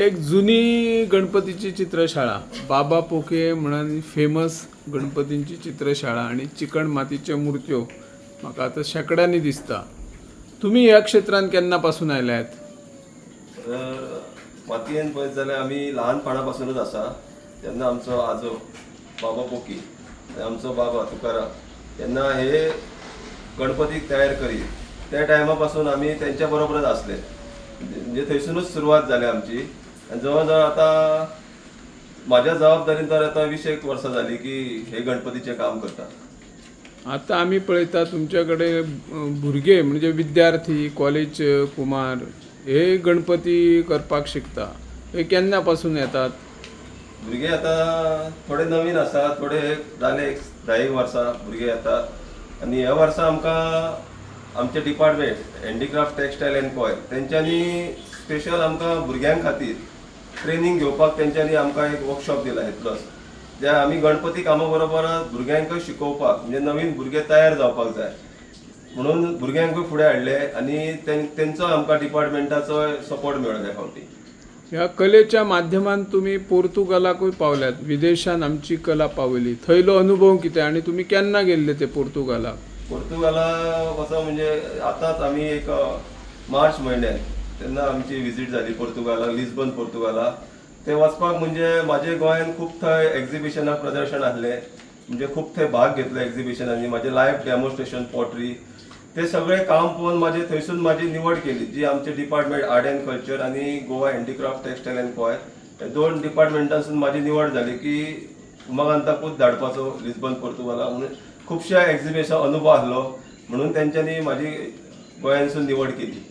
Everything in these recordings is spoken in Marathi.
एक जुनी गणपतीची चित्रशाळा. बाबा पोके म्हणून फेमस गणपतींची चित्रशाळा आणि चिकण मातीच्यो मूर्त्यो. म्हाका आतां शेकड्यांनी दिसता. तुमी ह्या क्षेत्रांत केन्ना पासून आयल्यात मातयेन पळयत जाल्यार आमी ल्हानपणा पासूनच आसा तेन्ना आमचो आजो बाबा पोकी आमचो बाबा तुकाराम तेन्ना हे गणपतीक तयार करी त्या टायमा पासून आमी तेंच्या बरोबरच आसले म्हणजे थंयसरूच सुरवात जाली आमची. आनी जवळ जवळ आतां म्हाज्या जबाबदारीन तर आतां वीस एक वर्सां जाली की हे गणपतीचें काम करता आता आम्ही पळयता तुमच्याकडे भुरगे म्हणजे विद्यार्थी कॉलेज कुमार हे गणपती करपाक शिकता. हे केन्ना पासून येतात? भुरगे आतां थोडे नवीन आसा थोडे जाले एक धा एक वर्सां भुरगे येतात आनी ह्या वर्सा आमकां आमचे department handicraft textile and coir तेंच्यांनी स्पेशल आमकां भुरग्यां खातीर ट्रेनींग घेवपाक तेंच्यांनी आमकां एक वर्कशॉप दिला प्लस जे आमी गणपती कामा बरोबर भुरग्यांक शिकोवपाक म्हणजे नवीन भुरगे तयार जावपाक जाय. म्हणून भुरग्यांकूय फुडें हाडले आनी तेंचो आमकां डिपार्टमेंटाचो सपोर्ट मेळ्ळो ह्या फावटी. ह्या कलेच्या माध्यमान तुम्ही पोर्तुगालाकूय पावल्यात. विदेशान आमची कला पावली. थंयलो अनुभव कितें? आणि तुम्ही केन्ना गेल्ले ते पोर्तुगालाक? पोर्तुगाला कसं म्हणजे आताच आम्ही एक मार्च म्हयन्यात तेन्ना आमची विजीट झाली पोर्तुगाला लिस्बन पोर्तुगाला ते वचपाक म्हणजे माझे गोंयान खूप थंय एक्झिबिशनां प्रदर्शन आसले म्हणजे खूप थंय भाग घेतलो एक्झिबिशनांनी माझे लायव्ह डेमॉन्स्ट्रेशन पॉटरी ते सगळे काम पळोवन माझे थंयसून माझी निवड केली जी आमचे डिपार्टमेंट आर्ट अँड कल्चर आणि Goa handicraft textile and coir हे दोन डिपार्टमेंटांसून माझी निवड झाली की उमाकांताकूच धाडपाचो लिस्बन पोर्तुगाला म्हणून खुबशा एक्झिबिशन अनुभव आसलो म्हणून तेंच्यांनी माझी गोंयांसून निवड केली.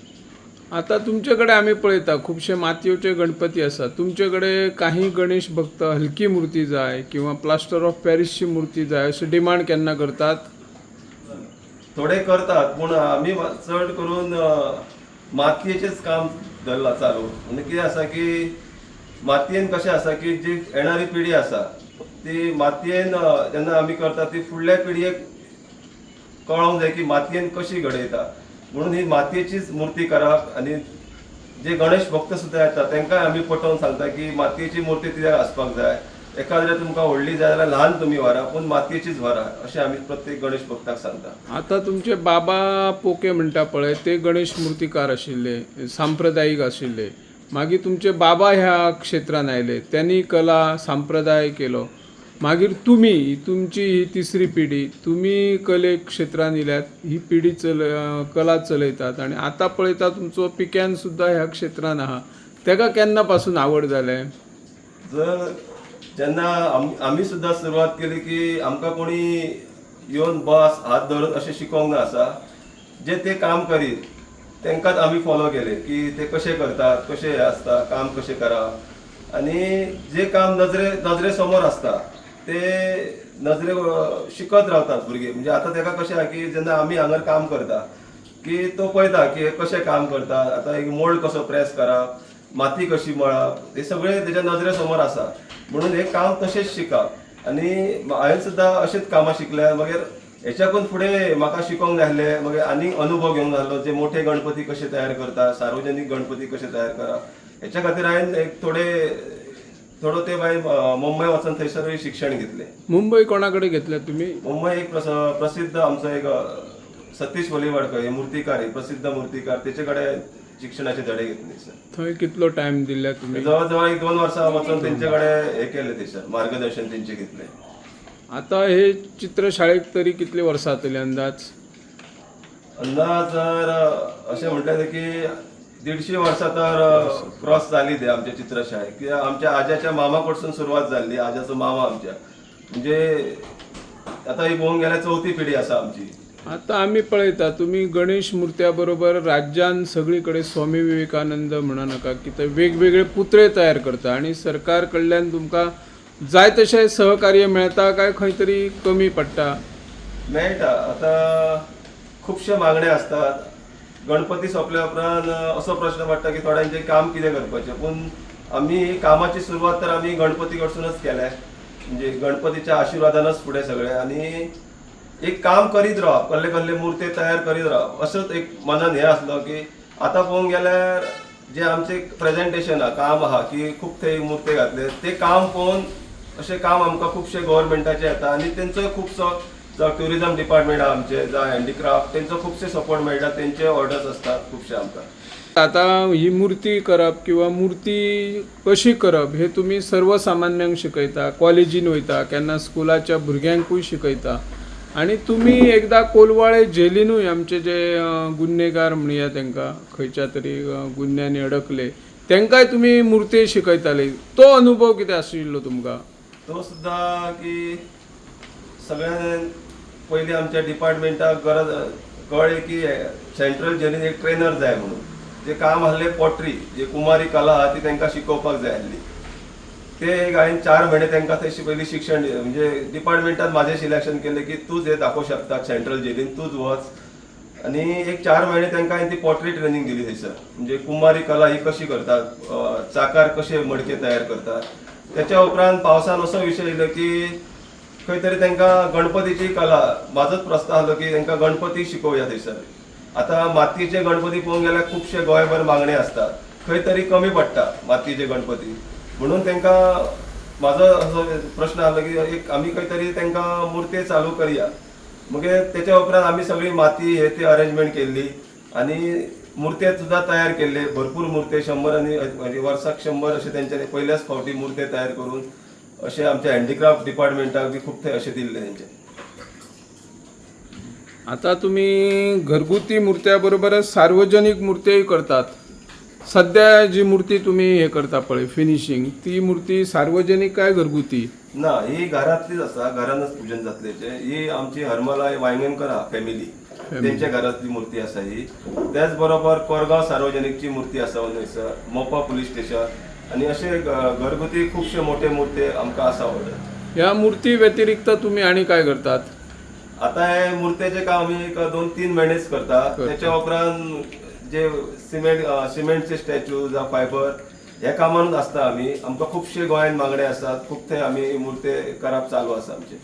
आता तुमच्याकडे आम्ही पळयता खुबशे मातयेचे गणपती आसात तुमच्याकडे काही गणेश भक्त हलकी मूर्ती जाय किंवा प्लास्टर ऑफ पॅरिसची मूर्ती जाय अशी डिमांड केन्ना करतात? थोडे करतात पूण आमी चड करून मातयेचेच काम धरला चालू. म्हणजे कितें आसा की मातयेन कशें आसा की जी येणारी पिढी आसा ती मातयेन जेन्ना आमी करता ती फुडल्या पिढयेक कळोंक जाय की मातयेन कशी घडयता. म्हणून ही मातयेचीच मूर्ती करप आनी जे गणेश भक्त सुद्दां येतात तांकांय आमी पटोवन सांगता की मातयेची मूर्ती कित्याक आसपाक जाय. एखाद्या तुमकां व्हडली जाय जाल्यार ल्हान तुमी व्हरा पूण मातयेचीच व्हरा अशें आमी प्रत्येक गणेश भक्ताक सांगता. आता तुमचे बाबा पोके म्हणटा पळय ते गणेश मुर्तीकार आशिल्ले सांप्रदायिक आशिल्ले. मागीर तुमचे बाबा ह्या क्षेत्रान आयले त्यांनी कला संप्रदाय केलो. मागीर तुमी तुमची ही तिसरी पिढी तुमी कले क्षेत्रान इल्यात ही पिढी चल कला चलयतात आणि आता पळयता तुमचो पिक्यान सुद्धा ह्या क्षेत्रान. आहा तेका केन्ना पासून आवड जाले जर जेन्ना आमी सुद्दां सुरवात केली की आमकां कोणी येवन बस हात धरून अशें शिकोवंक ना आसा जे ते काम करीत तांकांच आमी फॉलो केले की ते कशें करतात कशें हें आसता काम कशें करप आनी जे काम नजरे नजरे समोर आसता ते नजरे शिकत रावतात भुरगे म्हणजे आतां तेका कशें आहा की जेन्ना आमी हांगा काम करता की तो पळयता की कशें काम करता आतां एक मोल्ड कसो प्रेस करप माती कशी मळप हे सगळे तेच्या नजरे समोर आसा म्हणून हे काम तशेंच शिकप आनी हांवें सुद्दां अशेंच कामां शिकल्या मागीर हेच्याकून फुडें म्हाका शिकोंक जाय आसलें मागीर आनीक अनुभव घेवंक जाय आसलो जे मोठे गणपती कशे तयार करता सार्वजनीक गणपती कशे तयार करप हेच्या खातीर हांवें एक थोडे थोडो ते अ, मुंबय वचून थंयसर शिक्षण घेतलें. मुंबई कोणाकडे घेतल्या तुम्ही? मुंबई एक प्रस- प्रसिद्ध आमचो एक अ, सतीश वलिवाडकर हे मूर्तिकार हे प्रसिद्ध मूर्तिकार तेचे कडेन शिक्षणाचे धडे घेतले सर. थंय कितलो टाइम दिल्या तुम्ही? जवळ जवळ एक दोन वर्सां वचून तेंचे कडेन हे केले थंयसर मार्गदर्शन तेंचे घेतले. आता हे चित्रशाळेक तरी कितली वर्सां जातली अंदाज? अंदाज जर अ, अशें म्हटलें की देडशे वर्सां तर क्रॉस जाली ते आमच्या चित्रशाळेक कित्याक आमच्या आज्याच्या मामा कडसून सुरवात जाल्ली आज्याचो मामा आमच्या. म्हणजे आतां ही पळोवंक गेल्यार चवथी पिढी आसा आमची. आता आम्ही पळयता तुम्ही गणेश मुर्त्या बरोबर राज्यान सगळीकडे स्वामी विवेकानंद म्हणा नका की ते वेगवेगळे पुतळे तयार करता आणि सरकार कडल्यान तुमकां जाय तशें सहकार्य मेळता काय खंय तरी कमी पडटा मेळटा आतां खुबशे मागणे आसतात गणपती सोंपल्या उपरांत असो प्रश्न पडटा की थोड्यांचें काम कितें करपाचें पूण आमी कामाची सुरवात तर आमी गणपती कडसूनच केल्या. म्हणजे गणपतीच्या आशिर्वादानच फुडें सगळें. आनी एक काम करीत रावप कसले कसले मुर्ते तयार करीत रावप असोच एक मनान हें आसलो की आतां पळोवंक गेल्यार जे आमचे प्रेझेंटेशन आहा काम आहा की खूप ते मुर्ते घातले. ते काम पळोवन अशें काम आमकां खुबशे गोवोरमेंटाचें येता आनी तेंचो खुबसो जावं ट्युरिझम डिपार्टमेंट आहा आमचे जावं हँडिक्राफ्ट तेंचो खुबशे सपोर्ट मेळटा तेंचे ऑर्डर्स आसतात खुबशे आमकां आता ही मूर्ती करप किंवा मूर्ती कशी करप हे तुम्ही सर्वसामान्यांक शिकयता कॉलेजीन वयता केन्ना स्कुलाच्या भुरग्यांकूय शिकयता. आणि तुम्ही एकदा कोलवाळे जेलीनूय आमचे जे गुन्हेगार म्हणया तांकां खंयच्या तरी गुन्ह्यांनी अडकले तांकांय तुमी मूर्ती शिकयताले. तो अनुभव कितें आशिल्लो तुमकां? तो सुद्दां की सगळ्यान पयलीं आमच्या डिपार्टमेंटाक गरज कळ्ळें की सेंट्रल जेलीन एक ट्रेनर जाय म्हणून. जे काम आसलें पॉट्री जे कुमारी कला आहा ती तांकां शिकोवपाक जाय आसली ते एक हांवें चार म्हयने तांकां थंय पयलीं शिक्षण म्हणजे डिपार्टमेंटान म्हाजें सिलेक्शन केलें की तूंच हें दाखोवं शकता सेंट्रल जेलीन तूंच वच. आनी एक चार म्हयने तांकां हांवें ती पॉट्री ट्रेनींग दिली थंयसर म्हणजे कुमारी कला ही कशी करतात चाकार कशे मडके तयार करतात. त्याच्या उपरांत पावसान असो विशय येयलो की खंय तरी तांकां गणपतीची कला म्हाजोच प्रस्ताव आसलो की तांकां गणपती शिकोवया थंयसर आतां मातयेचे गणपती पळोवंक गेल्यार खुबशे गोंयभर मागणे आसता खंय तरी कमी पडटा मातयेचे गणपती. म्हणून तांकां म्हाजो असो प्रश्न आसलो की एक आमी खंय तरी तांकां मुर्ते चालू करया. मगे त्याच्या उपरांत आमी सगळी माती हे ती अरेंजमेंट केल्ली आनी मुर्ते सुद्दां तयार केल्ले भरपूर मुर्ते शंबर आनी म्हणजे वर्साक शंबर अशे तेंच्यानी पयल्याच फावटी मुर्ते तयार करून अशे आमच्या हँडिक्राफ्ट डिपार्टमेंटाक बी खूब अशे दिल्ले तेंचे आता तुम्ही घरगुती मूर्त्या बरोबरच सार्वजनिक मूर्त्याही करतात. सध्या जी मूर्ती तुम्ही हे करता पळय फिनिशिंग ती मूर्ती सार्वजनिक काय घरगुती? ना ही घरातलीच आसा घरानच पूजन जातलेचे. ही आमची हरमला वांयगणकर आहा फॅमिली त्यांच्या घरातली मूर्ती आसा ही. त्याच बरोबर कोरगांव सार्वजनिकची मूर्ती आसा मोपा पुलीस स्टेशन आणि असे घरगुती खुबशे मोठे मूर्ती आमकां आसा ऑर्डर या मूर्ती व्यतिरिक्त तुम्ही आणि काय करतात? आता हे मुर्त्याचे काम आम्ही एक दोन तीन महिनेच करता त्याच्या उपरांत जे सिमेंट सिमेंटचे स्टॅच्यू जावं फायबर ह्या कामानूच आसता आमी आमकां खुबशे गोंयान मागणे आसात खूब ते आमी मुर्ते करप चालू आसा आमचे.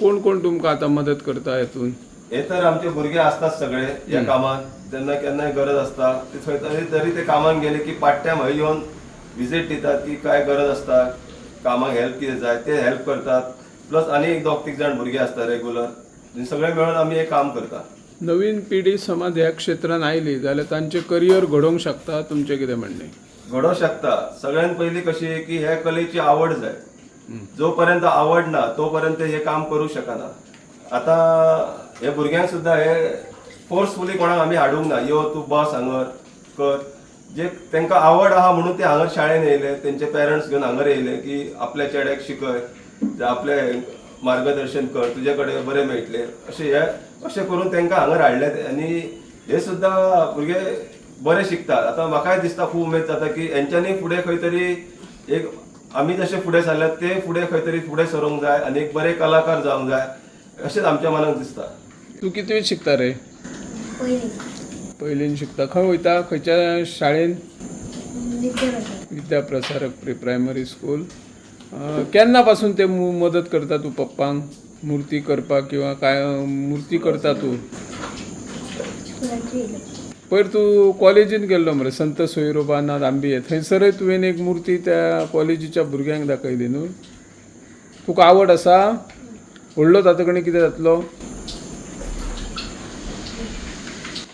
कोण कोण तुमकां आता मदत करता हेतून? हे तर आमचे भुरगे असतात सगळे या कामात. त्यांना केन्नाय गरज असता ते थंय तरी तरी ते कामाक गेले की पार्ट टायम हय येवन विजीट दितात की काय गरज असता कामाक हेल्प कितें जाय ते हेल्प करतात. प्लस आनी एक दोग तीग जाण भुरगे असतात रेग्युलर सगळे मेळून आमी हे काम करतात. नवीन पिढी समज ह्या क्षेत्रान आयली जाल्यार तांचे करियर घडोवंक शकता तुमचें कितें म्हणणें? घडोवं शकता. सगळ्यात पहिली कशी की ह्या कलेची आवड जाय. जोपर्यंत आवड ना तोपर्यंत हे काम करू शकना. आता हे भुरग्यांक सुद्धा हे फोर्सफुली कोणाक आमी हाडूंक ना. यो तूं बस हांगर कर. जे तांकां आवड आहा म्हणून ते हांगर शाळेन येयले तेंचे पेरंट्स घेवन हांगर येयले की आपल्या चेड्याक शिकय जावं आपले मार्गदर्शन कर तुजे कडेन बरें मेळटले अशें हे अशें करून तांकां हांगर हाडले ते. आनी हे सुद्धा भुरगे बरे शिकतात. आतां म्हाकाय दिसता खूब उमेद जाता की हेंच्यांनी फुडें खंय तरी एक आमी जशे फुडें सरल्यात ते फुडें खंय तरी फुडें सरूंक जाय आनी एक बरे कलाकार जावंक जाय अशेंच आमच्या मनाक दिसता. तूं कितवी शिकता रे? पयलीन शिकता. खंय वयता खंयच्या शाळेन? विद्यापीठ विद्याप्रसारक प्री प्रायमरी स्कूल केन्ना पासून ते मदत करता तूं पप्पांक? मूर्ती करपाक किंवा काय मूर्ती करता तूं? पयर तूं कॉलेजीन गेल्लो मरे संत सोयरोबानाथ आंबिये थंयसरय तुवें एक मूर्ती त्या कॉलेजीच्या भुरग्यांक दाखयली न्हू? तुका आवड आसा? व्हडलो तातूं कितें जातलो?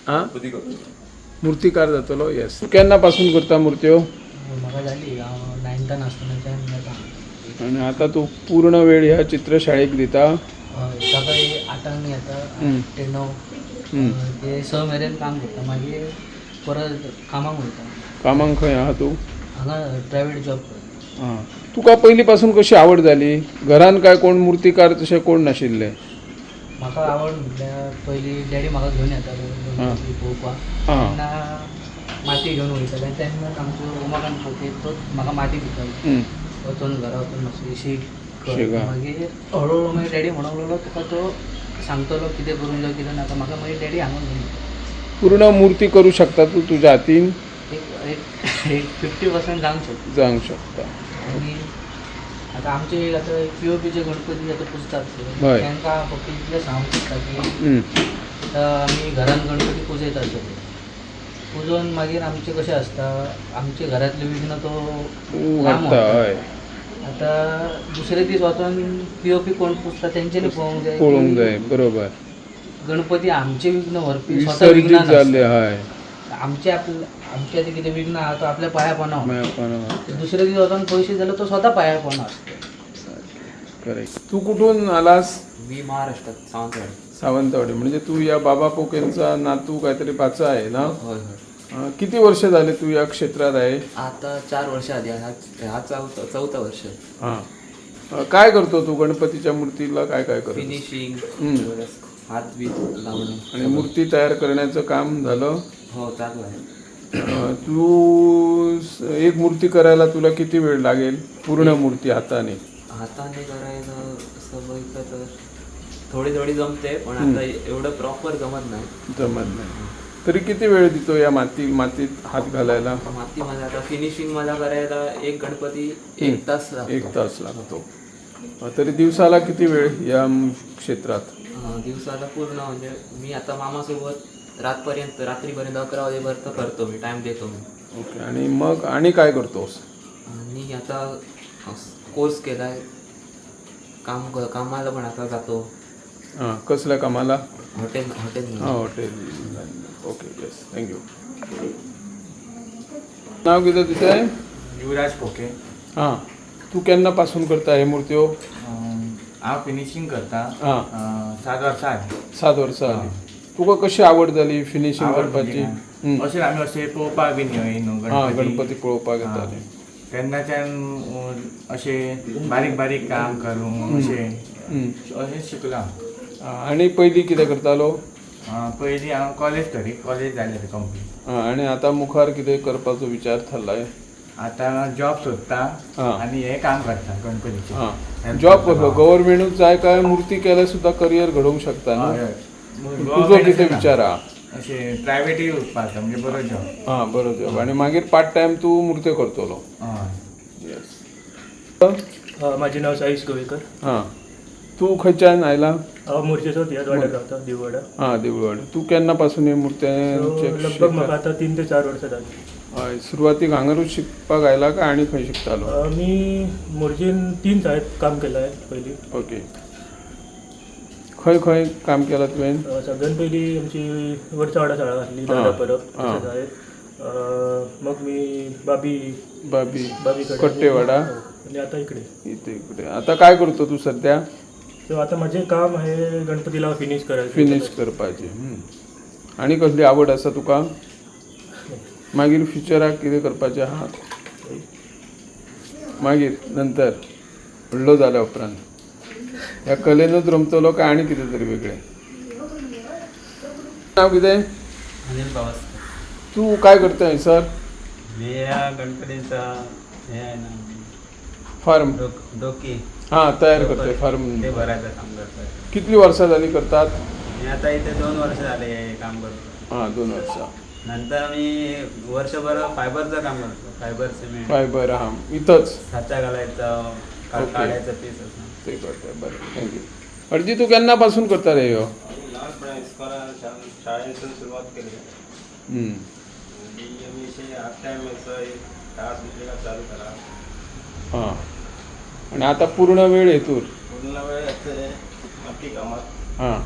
करता मुर्तीकार जातलो येस केन्ना पासून करता मुर्त्यो म्हाका जाली हांव नायन्थान आसतनाच्यान येता आनी आतां तूं पूर्ण वेळ ह्या चित्रशाळेक दिता? हय सकाळी आठांक येता ते णव. ते स मेरेन काम करता मागीर परत कामाक वयता कामाक खंय आहा तूं? हांगा प्रायवेट जॉब करता. तुका पयलीं पासून कशी आवड जाली घरान काय कोण मुर्तीकार तशें कोण नाशिल्ले? म्हाका आवड म्हटल्यार पयलीं डॅडी म्हाका घेवन येतालो आं तेन्ना माती घेवन वयताले. तेन्ना आमचो उमाकांत पळय तोच म्हाका माती दितालो. वचून घरा वचून मातशी शीक. मागीर हळूहळू मागीर डॅडी म्हणूंक लागलो तुका तो सांगतलो कितें करूंक जाय कितें नाका म्हाका मागीर डॅडी हांगा घेवन. पूर्ण मूर्ती करू शकता तूं तुज्या हातीन? एक एक एक फिफ्टी पर्सेंट जावंक शकता. जावंक शकता. आनी आतां आमचे आतां पी ओ पीचे गणपती आतां पुजतात ते. हय. तांकां फक्त इतलें सांगूंक शकता की हम्म. आतां आमी घरान गणपती पुजयतात सगळे पुजोवन मागीर आमचे कशें आसता आमचे घरातले विघ्न तो लांब. हय आता दुसरे दीस वचोन पीओपी कोण पुजता तेंच्यांनी पळोवंक जाय पळोवंक जाय बरोबर गणपती आमचे विघ्न व्हरपी स्वता विसर्जित विघ्नान जाल्ले आसता. हय आमचे आपल्या आमचे आतां कितें विघ्न आहा तो आपल्या पांया पडना मागीर आपण दुसरे दीस वचोन पयशे जाल्यार तो स्वता पांया करेक्ट तू कुठून आलास? मी महाराष्ट्रात सावंतवाडी. सावंतवाडी. म्हणजे तू या बाबा पोकेंचा नातू काहीतरी बाचा आहे ना? होय होय. अं, किती वर्ष झाले तू या क्षेत्रात आहे? आता चार वर्ष आधी हा हा चौथा चौथा वर्ष. हां. अं, काय करतो तू? गणपतीच्या मूर्तीला काय काय करतो? फिनिशिंग. हात बीत लावणे. आणि मूर्ती तयार करण्याचं काम झालं? हो चालू आहे. तू एक मूर्ती करायला तुला किती वेळ लागेल? पूर्ण मूर्ती हाताने. हाताने करायला तर थोडी थोडी जमते पण आता एवढं प्रॉपर जमत नाही. जमत नाही. तरी किती वेळ देतो या माती मातीत हात घालायला? मातीमध्ये आता फिनिशिंग मला करायला एक गणपती एक तास लागतो. एक तास लागतो. तरी दिवसाला किती वेळ या क्षेत्रात? दिवसाला पूर्ण म्हणजे मी आता मामासोबत रातपर्यंत रात्रीपर्यंत अकरा वाजेपर्यंत करतो मी टाइम देतो मी. ओके आणि मग आणि काय करतोस आणि आता कोर्स केलाय. काम कामाला पण आता जातो. हां कसल्या कामाला? हॉटेल हॉटेल हां hotel okay yes thank you नाव कितें तुजें युवराज पोके हां. तू केन्ना पासून करता हे मूर्त्यो हांव फिनिशींग करता. हां. अं, सात वर्सां आली सात वर्सां तुका कशी आवड जाली फिनिशींग करपाची? म्हणजे? अशें आमी अशें पळोवपाक बीन न्हू हां गणपती. पळोवपाक. येताले तेन्नाच्यान अशें बारीक बारीक काम करूंक अशें. अशें शिकलां. आणि पयलीं कितें करतालो? पयलीं हांव कॉलेज करी कॉलेज जालें कंप्लीट आणि आतां मुखार कितें करपाचो विचार थारलाय? आतां जॉब सोदता. आनी हें काम करता गणपतीचें. जॉब करता. कसलो गव्हर्मेंटूच जाय काय मूर्ती केल्यार सुद्दां करियर घडोवंक शकता हय. तुजो कितें. विचार. अशें प्रायवेटूय म्हणजे बरो जॉब हां बरो जॉब आणि मागीर पार्ट टायम तू मूर्त्यो करतलो माझे नाव साईश गोवेकर हां. तू खंयच्यान आयला हांव मुर्जेचो तियात वाड्यार रावता दिववाडा. हां देवळवाड तू केन्ना पासून हे मूर्त्यांचे म्हाका आतां तीन ते चार वर्सां जाली हय सुरवातीक हांगारूच शिकपाक आयला काय आनी खंय शिकतालो मी मुर्जेन तीन शाळेत काम केलं आहे पयलीं ओके. खंय खंय काम केलां तुवें अ, सगळ्यात पयलीं आमची वरच्या वाडा शाळा आसली. दादा परब मग मी बाबी बाबी बाबी कट्टेवाडा. हो. आणि आता इकडे. इथे इकडे. आता काय करतो तू सध्या? सो आता माझे काम आहे गणपतीला फिनिश करायचं. फिनिश करपाचे. आणि कसली आवड आसा तुका? मागीर फ्युचराक कितें करपाचें आहा मागीर नंतर. व्हडलो जाल्या उपरांत ह्या कलेनूच रमतलो काय आनी कितें तरी वेगळें. नाव कितें अनिल पावस तू काय करता सर? मी या गणपतीचा हे आहे ना फार्म. डोक डोकी. हां तयार करतोय फार्म. ते भरायचं काम करतोय. कितली वर्सां जाली करतात? मी आता इथे दोन वर्ष झाले हे काम करतो हां दोन वर्सां नंतर मी वर्षभर फायबरचं काम करतो फायबर सिमेंट. फायबर हां इथंच. साचा घालायचं का- ओके. काढायचं पीस असं. ते करतोय. बरें थँक्यू अर्जी तू केन्ना पासून करता रे ह्यो लहानपणा शाळेतून सुरुवात केली. हं. आणि मी असे हाफ टाइम असं एक तास चालू करा हां. आणि आता पूर्ण वेळ हेतूर पूर्ण वेळ असते कामात हां.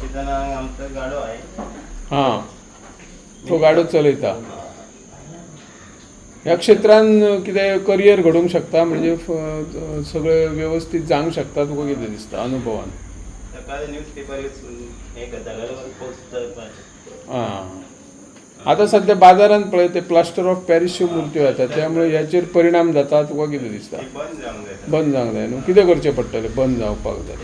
सीजनाक आमचो गाडो आहे. हां. तो गाडो चलयता ह्या क्षेत्रान कितें करियर घडोवंक शकता म्हणजे सगळें व्यवस्थीत जावंक शकता तुका कितें दिसता अनुभवान? हां आता सध्या बाजारात पळय ते प्लास्टर ऑफ पॅरिसच्यो मूर्त्यो येतात त्यामुळे ह्याचेर परिणाम जाता तुका कितें दिसता? बंद जावंक जाय. न्हू कितें करचें पडटलें? बंद जावपाक जाय.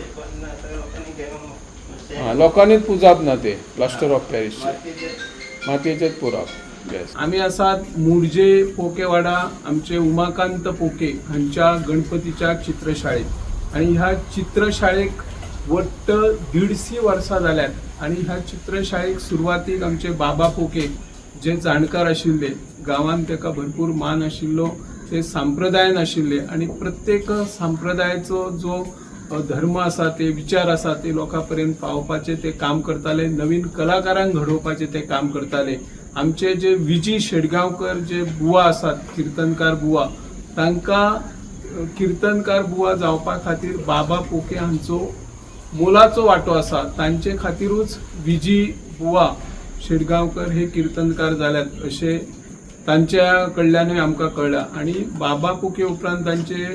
हां लोकांनीच पुजाप ना ते प्लास्टर ऑफ पॅरिसचे मातयेचें मातयेचेच पुराप आम्ही आमी आसात मुर्जे पोकेवाडा आमचे उमाकांत पोके हांच्या गणपतीच्या चित्रशाळेत. आणि ह्या चित्रशाळेक वट्ट दीडशी वर्सां जाल्यात आणि ह्या चित्रशाळेक सुरवातीक आमचे बाबा पोके जे जाणकार आशिल्ले गांवांत तेका भरपूर मान आशिल्लो ते सांप्रदायान आशिल्ले. आणि प्रत्येक सांप्रदायाचो जो धर्म आसा ते विचार आसा ते लोकां पर्यंत पावपाचे ते काम करताले. नवीन कलाकारांक घडोवपाचे ते काम करताले. आमचे जे विजी शेडगांवकर जे बुवा आसात किर्तनकार बुवा तांकां किर्तनकार बुवा जावपा खातीर बाबा पोके हांचो मोलाचो वांटो आसा. तांचे खातीरूच विजी बुवा शेडगांवकर हे किर्तनकार जाल्यात अशें तांच्या कडल्यानूय आमकां कळ्ळां. आनी बाबा पोके उपरांत तांचे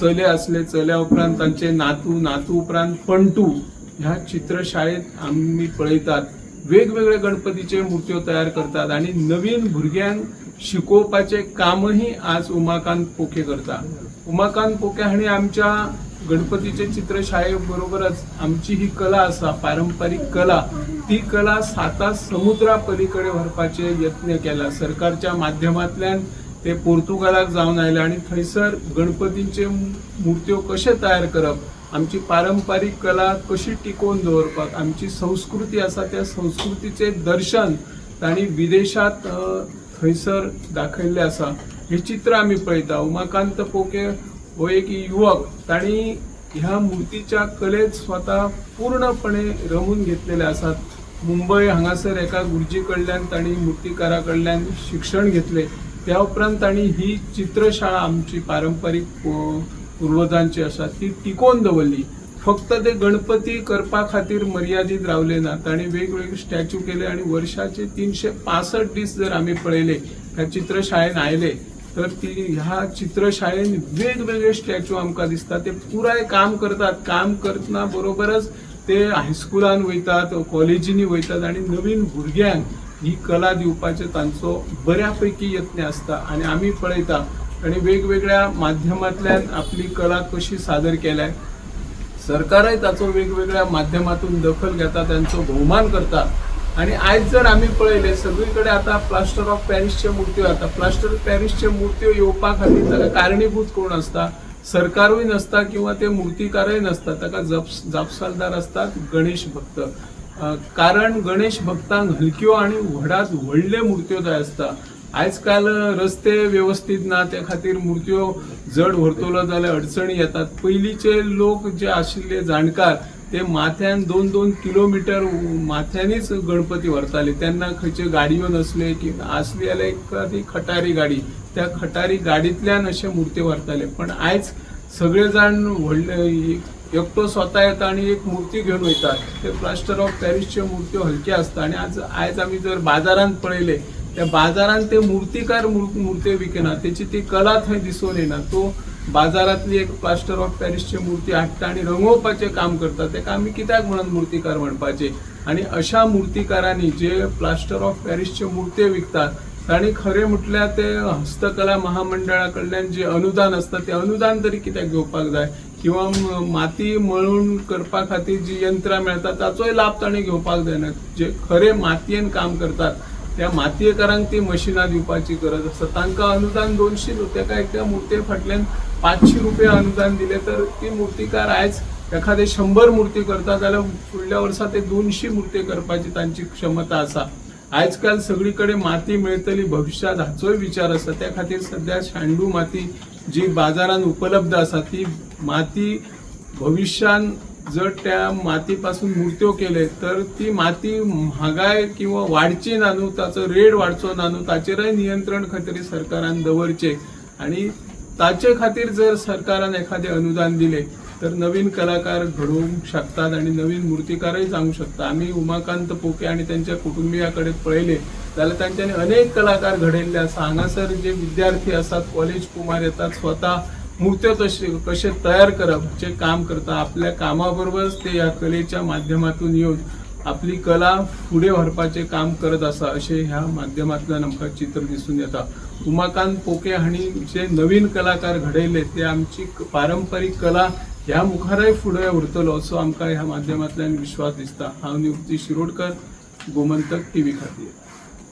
चले आसले चल्या उपरांत तांचे नातू नातू उपरांत पंटू ह्या चित्रशाळेत आमी पळयतात. वेगवेगळे गणपतीचे मुर्त्यो तयार करतात आणि नवीन भुरग्यांक शिकोवपाचे कामही आज उमाकांत पोके करता उमाकांत पोके हांणी आमच्या गणपतीचे चित्रशाळे बरोबरच आमची ही कला आसा पारंपारीक कला. ती कला साता समुद्रा पलीकडे व्हरपाचे यत्न केला. सरकारच्या माध्यमांतल्यान ते पोर्तुगालाक जावन आयले आणि थंयसर गणपतींचे मुर्त्यो कशे तयार करप आमची पारंपारीक कला कशी टिकोवन दवरपाक आमची संस्कृती आसा त्या संस्कृतीचे दर्शन तांणी विदेशात थंयसर दाखयल्ले आसा हे चित्र आमी पळयता. उमाकांत पोके हो एक युवक तांणी ह्या मुर्तीच्या कलेत स्वता पूर्णपणे रमून घेतलेले आसात. मुंबय हांगासर एका गुरुजी कडल्यान तांणी मुर्तीकारा कडल्यान शिक्षण घेतले. त्या उपरांत तांणी ही चित्रशाळा आमची पारंपारीक पुर्वजांची आसा ती टिकोवन दवरली. फक्त ते गणपती करपा खातीर मर्यादीत रावले ना ताणें वेगवेगळे स्टॅच्यू केले आणि वर्षाचे तीनशे पासष्ट दीस जर आमी पळयले ह्या चित्रशाळेन आयले तर ती ह्या चित्रशाळेन वेगवेगळे स्टॅच्यू आमकां दिसता ते पुराय काम करतात. काम करतना बरोबरच ते हायस्कुलान वयतात कॉलेजींनी वयतात आणि नवीन भुरग्यांक ही कला दिवपाचे तांचो बऱ्यापैकी यत्न आसता. आणि आमी पळयता आणि वेगवेगळ्या माध्यमांतल्यान आपली कला कशी सादर केल्या. सरकारय ताचो वेगवेगळ्या माध्यमातून दखल घेता त्यांचो भोवमान करता आणि आयज जर आमी पळयले सगळीकडे आता प्लास्टर ऑफ पॅरिसचे मुर्त्यो आता प्लास्टर ऑफ पॅरिसचे मुर्त्यो येवपा खातीर ताका कारणीभूत कोण आसता सरकारूय नसता किंवा ते मूर्तीकारय नसता ताका जप जापसालदार असतात गणेश भक्त. कारण गणेश भक्तांक हलक्यो आणि व्हडात व्हडले मुर्त्यो जाय आसता आयज काल रस्ते व्यवस्थित ना त्या खातीर मुर्त्यो जड व्हरतलो जाल्यार अडचणी येतात. पयलींचे लोक जे आशिल्ले जाणकार ते माथ्यान दोन दोन किलोमिटर माथ्यांनीच गणपती व्हरताले. तेन्ना खंयच्यो गाडयो नसले की आसली जाल्यार एखादी खटारी गाडी त्या खटारी गाडींतल्यान अशे मुर्त्यो व्हरताले. पण आयज सगळे जाण व्हडले एकटो स्वता येता आणि एक मूर्ती घेऊन वयतात. ते प्लास्टर ऑफ पॅरिसच्यो मुर्त्यो हलक्यो आसता आणि आज आयज आमी जर बाजारांत पळयले त्या बाजारांत ते मूर्तिकार मूर- मुर्त्यो विकना तेची ती कला थंय दिसून येना तो बाजारांतली एक प्लास्टर ऑफ पॅरिसची मुर्ती हाडटा आणि रंगोवपाचें काम करता तेका आमी कित्याक म्हणून मुर्तीकार म्हणपाचे? आणि अशा मुर्तीकारांनी जे प्लास्टर ऑफ पॅरिसच्यो मुर्त्यो विकतात तांणी खरें म्हटल्यार ते हस्तकला महामंडळा कडल्यान जे अनुदान आसता ते अनुदान तरी कित्याक घेवपाक जाय? किंवा माती मळून करपा खातीर जी यंत्रां मेळटा ताचोय लाभ ताणें घेवपाक जायना जे खरे मातयेन काम करतात. त्या मातयेकारांक ती मशिनां दिवपाची गरज आसा तांकां अनुदान दोनशे तेका एका मुर्ते फाटल्यान पांचशी रुपया अनुदान दिले तर ती मुर्तीकार आयज एखादे शंबर मुर्ती करता जाल्यार फुडल्या वर्सा ते दोनशी मुर्ती करपाची तांची क्षमता आसा आयज काल सगळी कडेन माती मेळटली भविष्यात हाचोय विचार आसा त्या खातीर सध्या शांडू माती जी बाजारात उपलब्ध आसा ती माती भविष्यान जर त्या मातीपासून मुर्त्यो केले तर ती माती महागाय किंवा वाडची ना न्हू ताचो रेट वाडचो नानू ताचेरय नियंत्रण खातीर सरकारान दवरचे. आणि ताचे खातीर जर सरकारान एखादे अनुदान दिले तर नवीन कलाकार घडवूंक शकतात आणि नवीन मूर्तिकारय जावंक शकता आम्ही उमाकांत पोके आणि त्यांच्या कुटुंबियाकडे पळयले जाल्यार तांच्यानी अनेक कलाकार घडयल्ले आसा हांगासर जे विद्यार्थी असतात कॉलेज कुमार येतात स्वता मुर्त्यो तशे कशे तयार करप जे काम करता. आपल्या कामाबरोबरच ते ह्या कलेच्या माध्यमातून येऊन आपली कला फुडें व्हरपाचें काम करत आसा अशें ह्या माध्यमांतल्यान आमकां चित्र दिसून येता. उमाकांत पोके हांणी जे नवीन कलाकार घडयले ते आमची पारंपरीक पारंपारीक कला ह्या मुखारय फुडें उरतलो असो आमकां ह्या माध्यमांतल्यान विश्वास दिसता. हांव निवृत्ती शिरोडकर गोमंतक टी व्ही खातीर.